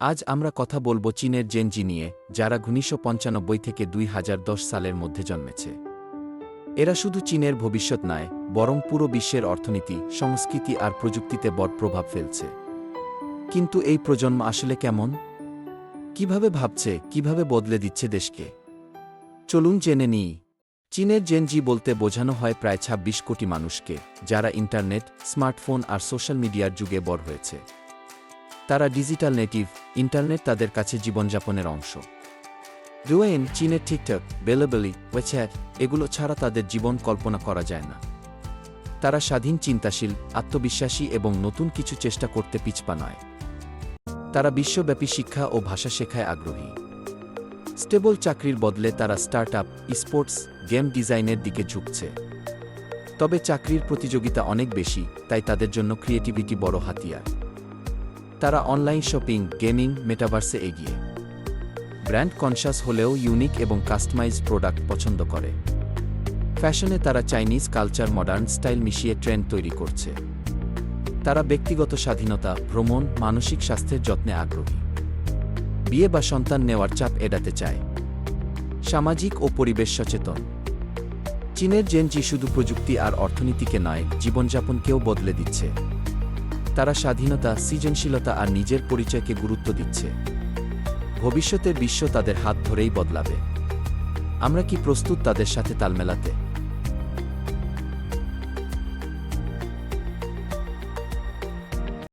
আজ আমরা কথা বলব চীনের জেনজি নিয়ে, যারা উনিশশো পঞ্চানব্বই থেকে দুই হাজার দশ সালের মধ্যে জন্মেছে। এরা শুধু চীনের ভবিষ্যৎ নয়, বরং পুরো বিশ্বের অর্থনীতি, সংস্কৃতি আর প্রযুক্তিতে বড় প্রভাব ফেলছে। কিন্তু এই প্রজন্ম আসলে কেমন? কীভাবে ভাবছে, কীভাবে বদলে দিচ্ছে দেশকে? চলুন জেনে নিই। চীনের জেনজি বলতে বোঝানো হয় প্রায় ২৬ কোটি মানুষকে, যারা ইন্টারনেট, স্মার্টফোন আর সোশ্যাল মিডিয়ার যুগে বড় হয়েছে। তারা ডিজিটাল নেটিভ ইন্টারনেট তাদের কাছে জীবনযাপনের অংশ। ডুয়েন চীনের টিকটক বেলেবেলি ওয়েচ্যাট এগুলো ছাড়া তাদের জীবন কল্পনা করা যায় না। তারা স্বাধীন, চিন্তাশীল, আত্মবিশ্বাসী এবং নতুন কিছু চেষ্টা করতে পিছপা নয়। তারা বিশ্বব্যাপী শিক্ষা ও ভাষা শেখায় আগ্রহী। স্টেবল চাকরির বদলে তারা স্টার্ট আপ স্পোর্টস গেম ডিজাইনের দিকে ঝুঁকছে। তবে চাকরির প্রতিযোগিতা অনেক বেশি, তাই তাদের জন্য ক্রিয়েটিভিটি বড় হাতিয়ার। তারা অনলাইন শপিং, গেমিং, মেটাভার্সে এগিয়ে। ব্র্যান্ড কনশাস হলেও ইউনিক এবং কাস্টমাইজ প্রোডাক্ট পছন্দ করে। ফ্যাশনে তারা চাইনিজ কালচার মডার্ন স্টাইল মিশিয়ে ট্রেন্ড তৈরি করছে। তারা ব্যক্তিগত স্বাধীনতা, ভ্রমণ, মানসিক স্বাস্থ্যের যত্নে আগ্রহী। বিয়ে বা সন্তান নেওয়ার চাপ এড়াতে চায়। সামাজিক ও পরিবেশ সচেতন। চীনের জেনজি শুধু প্রযুক্তি আর অর্থনীতিকে নয়, জীবনযাপনকেও বদলে দিচ্ছে। তারা স্বাধীনতা, সৃজনশীলতা আর নিজের পরিচয়কে গুরুত্ব দিচ্ছে। ভবিষ্যতে বিশ্ব তাদের হাত ধরেই বদলাবে। আমরা কি প্রস্তুত তাদের সাথে তাল মেলাতে?